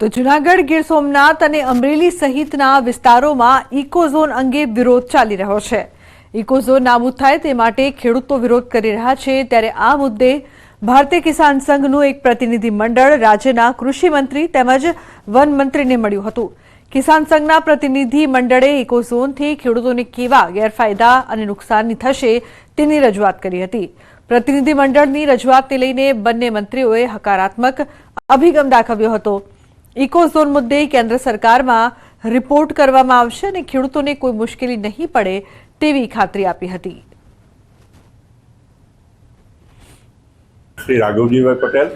તો જુનાગઢ ગીર સોમનાથ અને અમરેલી સહિતના વિસ્તારોમાં ઇકોઝોન અંગે વિરોધ ચાલી રહ્યો છે. ઇકોઝોન નાબૂદ થાય તે માટે ખેડૂતો વિરોધ કરી રહ્યા છે. ત્યારે આ મુદ્દે ભારતીય કિસાન સંઘનું એક પ્રતિનિધિ મંડળ, રાજ્યના કૃષિ મંત્રી તેમજ વન મંત્રીને મળ્યું હતું. કિસાન સંઘના પ્રતિનિધિ મંડળે ઇકોઝોનથી ખેડૂતોને કેવા ગેરફાયદા અને નુકસાની થશે તેની રજૂઆત કરી હતી. પ્રતિનિધિ મંડળની રજૂઆતને લઈને બંને મંત્રીઓએ હકારાત્મક અભિગમ દાખવ્યો હતો. ઇકોઝોન મુદ્દે કેન્દ્ર સરકારમાં રિપોર્ટ કરવામાં આવશે અને ખેડૂતોને કોઈ મુશ્કેલી નહીં પડે તેવી ખાતરી આપી હતી. શ્રી રાઘવજીભાઈ પટેલ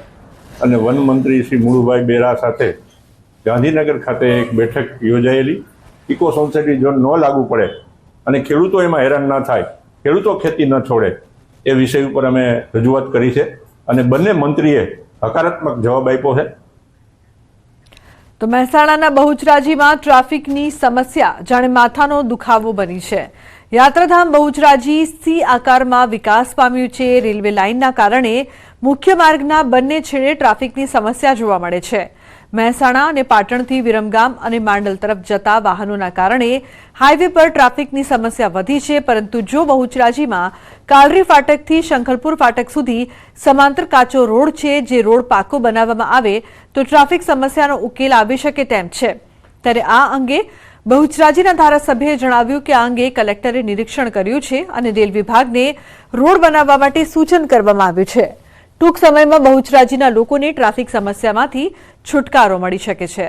અને વન મંત્રી શ્રી મુળુભાઈ બેરા સાથે ગાંધીનગર ખાતે એક બેઠક યોજાયેલી. ઇકો સોસાયટી ઝોન ન લાગુ પડે અને ખેડૂતો એમાં હેરાન ન થાય, ખેડૂતો ખેતી ન છોડે એ વિષય ઉપર અમે રજૂઆત કરી છે અને બંને મંત્રીએ હકારાત્મક જવાબ આપ્યો છે. તો મહેસાણાના બહુચરાજીમાં ટ્રાફિકની સમસ્યા, જાણે માથાનો દુખાવો બની છે. યાત્રાધામ બહુચરાજી સી આકારમાં વિકાસ પામ્યું છે. રેલવે લાઇનના કારણે મુખ્ય માર્ગના બંને છેડે ટ્રાફિકની સમસ્યા જોવા મળે છે. મહેસાણા અને પાટણથી વિરમગામ અને માંડલ તરફ જતા વાહનોના કારણે હાઈવે પર ટ્રાફિકની સમસ્યા વધી છે, પરંતુ જો બહુચરાજીમાં કાલરી ફાટકથી શંખલપુર ફાટક સુધી સમાંતર કાચો રોડ છે, જે રોડ પાકો બનાવવામાં આવે, તો ટ્રાફિક સમસ્યાનો ઉકેલ આવી શકે તેમ છે. ત્યારે આ અંગે બહુચરાજીના ધારાસભ્યએ જણાવ્યું કે આ અંગે કલેક્ટરે નિરીક્ષણ કર્યું છે અને રેલ વિભાગને રોડ બનાવવા માટે સૂચન કરવામાં આવ્યું છે. ટૂંક સમયમાં બહુચરાજીના લોકોને ટ્રાફિક સમસ્યામાંથી છુટકારો મળી શકે છે.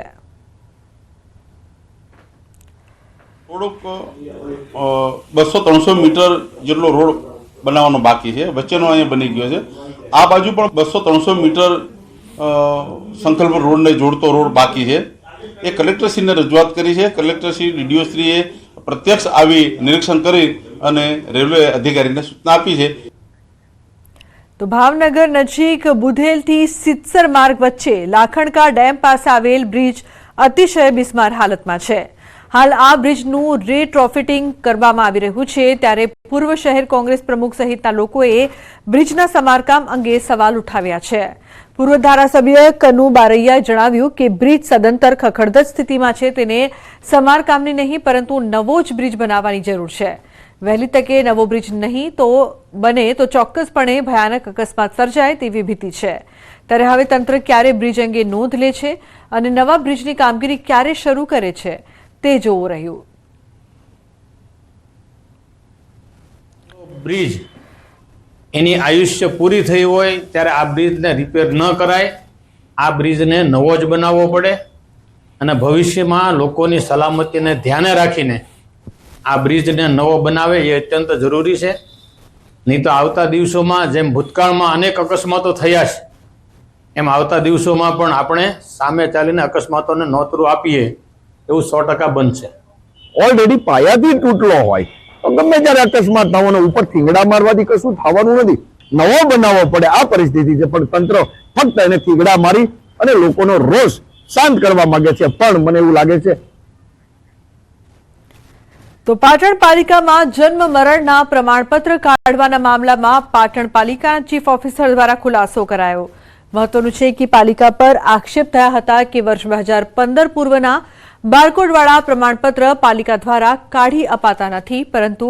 થોડુંક બસો ત્રણસો મીટર જેટલો રોડ બનાવવાનો બાકી છે. વચ્ચેનો અહીંયા બની ગયો છે. આ બાજુ પણ બસો ત્રણસો મીટર સંકલ્પ રોડને જોડતો રોડ બાકી છે. એ કલેક્ટરશ્રીને રજૂઆત કરી છે. કલેક્ટરશ્રી ડીડીઓશ્રીએ પ્રત્યક્ષ આવી નિરીક્ષણ કરી અને રેલવે અધિકારીને સૂચના આપી છે. તો ભાવનગર નજીક બુધેલથી સિત્સર માર્ગ વચ્ચે લાખણકા ડેમ પાસે આવેલ બ્રિજ અતિશય બિસ્માર હાલતમાં છે. હાલ આ બ્રિજનું રેટ્રોફિટિંગ કરવામાં આવી રહ્યું છે. ત્યારે પૂર્વ શહેર કોંગ્રેસ પ્રમુખ સહિતના લોકોએ બ્રિજના સમારકામ અંગે સવાલ ઉઠાવ્યા છે. પૂર્વ ધારાસભ્ય કનુ બારૈયાએ જણાવ્યું કે બ્રિજ સદંતર ખખડધજ સ્થિતિમાં છે. તેને સમારકામની નહીં, પરંતુ નવો જ બ્રિજ બનાવવાની જરૂર છે. વહેલી તકે નવો બ્રિજ નહીં તો બને તો ચોક્કસપણે ભયાનક અકસ્માત સર્જાય તેવી ભીતિ છે. ત્યારે હવે તંત્ર ક્યારે બ્રિજ અંગે નોંધ લે છે અને નવા બ્રિજની કામગીરી ક્યારે શરૂ કરે છે તે જોવું રહ્યું. બ્રિજ એની આયુષ્ય પૂરી થઈ હોય ત્યારે આ બ્રિજને રિપેર ન કરાય. આ બ્રિજને નવો જ બનાવવો પડે અને ભવિષ્યમાં લોકોની સલામતીને ધ્યાને રાખીને આ બ્રિજને નવો બનાવે એ અત્યંત જરૂરી છે. નહીં તો આવતા દિવસોમાં જેમ ભૂતકાળમાં અનેક અકસ્માતો થયા છે, એમ આવતા દિવસોમાં પણ આપણે સામે ચાલીને અકસ્માતોને નોતરું આપીએ એવું સો ટકા બનશે. ઓલરેડી પાયાથી તૂટલો હોય, તો ગમે ત્યારે અકસ્માત થવાનો ઉપર થીંગડા મારવાથી કશું થવાનું નથી. નવો બનાવવો પડે આ પરિસ્થિતિ છે, પણ તંત્ર ફક્ત એને થીગડા મારી અને લોકોનો રોષ શાંત કરવા માંગે છે. પણ મને એવું લાગે છે તો પાટણ પાલિકામાં જન્મ મરણના પ્રમાણપત્ર કાઢવાના મામલામાં પાટણ પાલિકા ચીફ ઓફિસર દ્વારા ખુલાસો કરાયો. મહત્વનું છે કે પાલિકા પર આક્ષેપ થયા હતા કે વર્ષ બે હજાર પંદર પૂર્વના બારકોડવાળા પ્રમાણપત્ર પાલિકા દ્વારા કાઢી અપાતા નથી, પરંતુ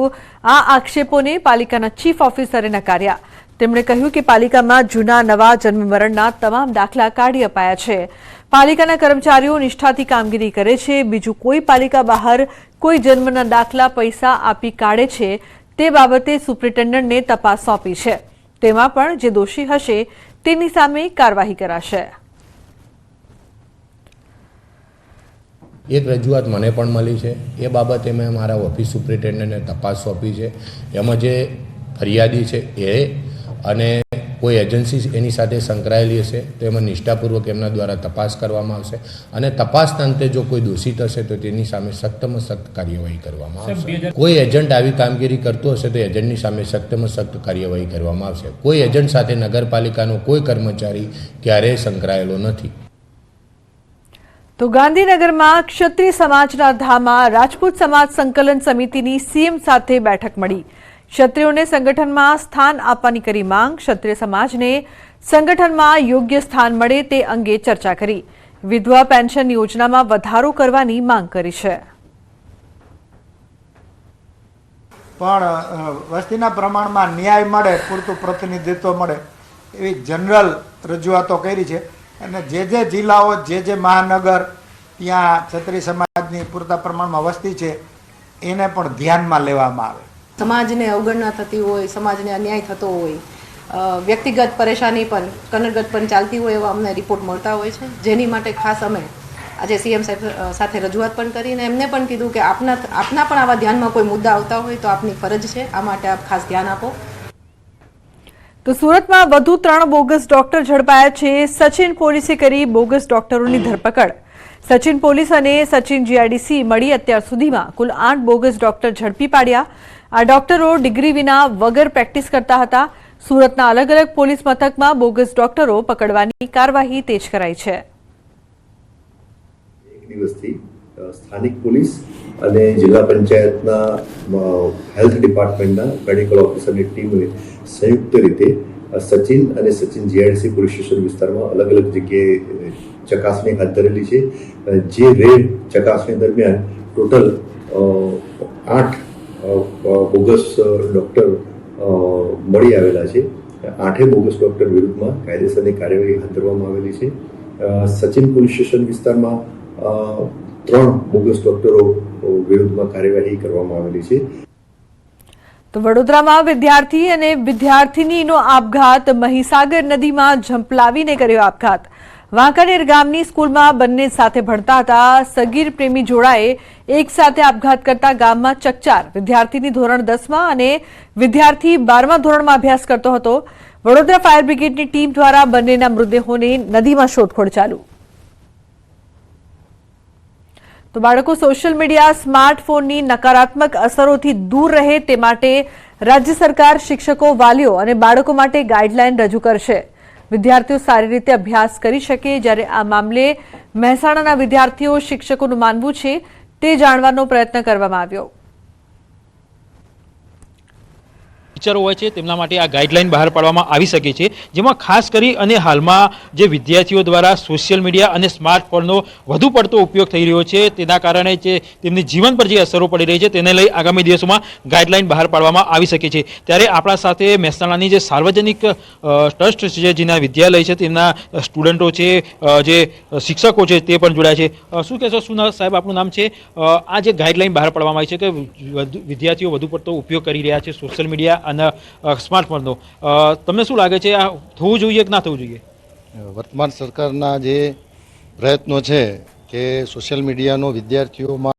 આ આક્ષેપોને પાલિકાના ચીફ ઓફિસરે નકાર્યા. તેમણે કહ્યું કે પાલિકામાં જૂના નવા જન્મ મરણના તમામ દાખલા કાઢી અપાયા છે. પાલિકાના કર્મચારીઓ નિષ્ઠાથી કામગીરી કરે છે. બીજું કોઈ પાલિકા બહાર કોઈ જન્મના દાખલા પૈસા આપી કાઢે છે તે બાબતે સુપ્રિન્ટેન્ડન્ટને તપાસ સોંપી છે. તેમાં પણ જે દોષી હશે તેની સામે કાર્યવાહી કરાશે. એક રજૂઆત મને પણ મળી છે. એ બાબતે મેં મારા ઓફિસ સુપ્રિન્ટેન્ડન્ટને તપાસ સોંપી છે. એમાં જે ફરિયાદી છે એ અને કોઈ એજન્સી એની સાથે સંકળાયેલી હશે તો એમાં નિષ્ઠાપૂર્વક એમના દ્વારા તપાસ કરવામાં આવશે અને તપાસના અંતે જો કોઈ દોષિત હશે તો તેની સામે સખ્તમાં સખ્ત કાર્યવાહી કરવામાં આવશે. કોઈ એજન્ટ આવી કામગીરી કરતો હશે તો એજન્ટની સામે સખ્તમાં સખ્ત કાર્યવાહી કરવામાં આવશે. કોઈ એજન્ટ સાથે નગરપાલિકાનો કોઈ કર્મચારી ક્યારેય સંકળાયેલો નથી. તો ગાંધીનગરમાં ક્ષત્રિય સમાજના ધામમાં રાજપૂત સમાજ સંકલન સમિતિની સીએમ સાથે બેઠક મળી. ક્ષત્રિયોને સંગઠનમાં સ્થાન આપવાની કરી માંગ. ક્ષત્રિય સમાજને સંગઠનમાં યોગ્ય સ્થાન મળે તે અંગે ચર્ચા કરી. વિધવા પેન્શન યોજનામાં વધારો કરવાની માંગ કરી છે. પણ વસ્તીના પ્રમાણમાં ન્યાય મળે, પૂરતું પ્રતિનિધિત્વ મળે એવી જનરલ રજૂઆતો કરી છે. અને જે જે જિલ્લાઓ, જે જે મહાનગર ત્યાં ક્ષત્રિય સમાજની પૂરતા પ્રમાણમાં વસ્તી છે, એને પણ ધ્યાનમાં લેવામાં આવે. સમાજને અવગણના થતી હોય, સમાજને અન્યાય થતો હોય વ્યક્તિગત પરેશાની પણ, કનડગત પણ ચાલતી હોય એવા અમને રિપોર્ટ મળતા હોય છે. જેની માટે ખાસ અમે આજે સીએમ સાહેબ સાથે રજૂઆત પણ કરીને એમને પણ કીધું કે આપના આપના પણ આવા ધ્યાનમાં કોઈ મુદ્દા આવતા હોય તો આપની ફરજ છે. આ માટે આપ ખાસ ધ્યાન આપો. તો સુરતમાં વધુ ત્રણ બોગસ ડોક્ટર ઝડપાયા છે. સચિન પોલીસે કરી બોગસ ડોક્ટરોની ધરપકડ. સચિન પોલીસ અને સચિન જીઆરડીસી મળી અત્યાર સુધીમાં કુલ આઠ બોગસ ડોક્ટર ઝડપી પાડ્યા. આ ડોક્ટરો ડિગ્રી વિના વગર પ્રેક્ટિસ કરતા હતા. સુરતના અલગ અલગ પોલીસ મથકમાં બોગસ ડોક્ટરો પકડવાની કાર્યવાહી તેજ કરાઈ છે. સ્થાનિક પોલીસ અને જિલ્લા પંચાયતના હેલ્થ ડિપાર્ટમેન્ટના મેડિકલ ઓફિસરની ટીમે સંયુક્ત રીતે સચિન અને સચિન જીઆઈડીસી પોલીસ સ્ટેશન વિસ્તારમાં અલગ અલગ જગ્યાએ ચકાસણી હાથ ધરેલી છે. જે રેડ ચકાસણી દરમિયાન ટોટલ આઠ બોગસ ડૉક્ટર મળી આવેલા છે. આઠે બોગસ ડૉક્ટર વિરુદ્ધમાં કાયદેસરની કાર્યવાહી હાથ ધરવામાં આવેલી છે. સચિન પોલીસ સ્ટેશન વિસ્તારમાં ત્રણ બોગસ ડૉક્ટરો વિરુદ્ધમાં કાર્યવાહી કરવામાં આવેલી છે. તો વડોદરામાં વિદ્યાર્થી અને વિદ્યાર્થીનીનો આપઘાત મહીસાગર નદીમાં ઝંપલાવીને કર્યો આપઘાત. વાંકાનેર ગામની સ્કૂલમાં બંને સાથે ભણતા હતા. સગીર પ્રેમી જોડાએ એક સાથે આપઘાત કરતા ગામમાં ચકચાર. વિદ્યાર્થીની ધોરણ દસમાં અને વિદ્યાર્થી બારમા ધોરણમાં અભ્યાસ કરતો હતો. વડોદરા ફાયર બ્રિગેડની ટીમ દ્વારા બંનેના મૃતદેહોને નદીમાં શોધખોળ ચાલુ. તો બાળકો, સોશિયલ મીડિયા, સ્માર્ટફોનની નકારાત્મક અસરોથી દૂર રહે તે માટે રાજ્ય સરકાર શિક્ષકો વાલીઓ અને બાળકો માટે ગાઈડલાઈન રજૂ કરશે. વિદ્યાર્થીઓ સારી રીતે અભ્યાસ કરી શકે જ્યારે આ મામલે મહેસાણાના વિદ્યાર્થીઓ શિક્ષકોનું માનવું છે તે જાણવાનો પ્રયત્ન કરવામાં આવ્યો. ટીચરો હોય છે, તેમના માટે આ ગાઈડલાઈન બહાર પાડવામાં આવી શકે છે, જેમાં ખાસ કરી અને હાલમાં જે વિદ્યાર્થીઓ દ્વારા સોશિયલ મીડિયા અને સ્માર્ટફોનનો વધુ પડતો ઉપયોગ થઈ રહ્યો છે, તેના કારણે જે તેમની જીવન પર જે અસરો પડી રહી છે, તેને લઈ આગામી દિવસોમાં ગાઈડલાઈન બહાર પાડવામાં આવી શકે છે. ત્યારે આપણા સાથે મહેસાણાની જે સાર્વજનિક ટ્રસ્ટ છે, જેના વિદ્યાલય છે, તેમના સ્ટુડન્ટો છે જે શિક્ષકો છે, તે પણ જોડાયા છે. શું કહેશો, શું સાહેબ, આપનું નામ છે? આ જે ગાઈડલાઈન બહાર પાડવામાં આવી છે કે વિદ્યાર્થીઓ વધુ પડતો ઉપયોગ કરી રહ્યા છે, સોશિયલ મીડિયા અને સ્માર્ટફોનનો તમને શું લાગે છે, આ થવું જોઈએ કે ના થવું જોઈએ? વર્તમાન સરકારના જે પ્રયત્નો છે કે સોશિયલ મીડિયાનો વિદ્યાર્થીઓમાં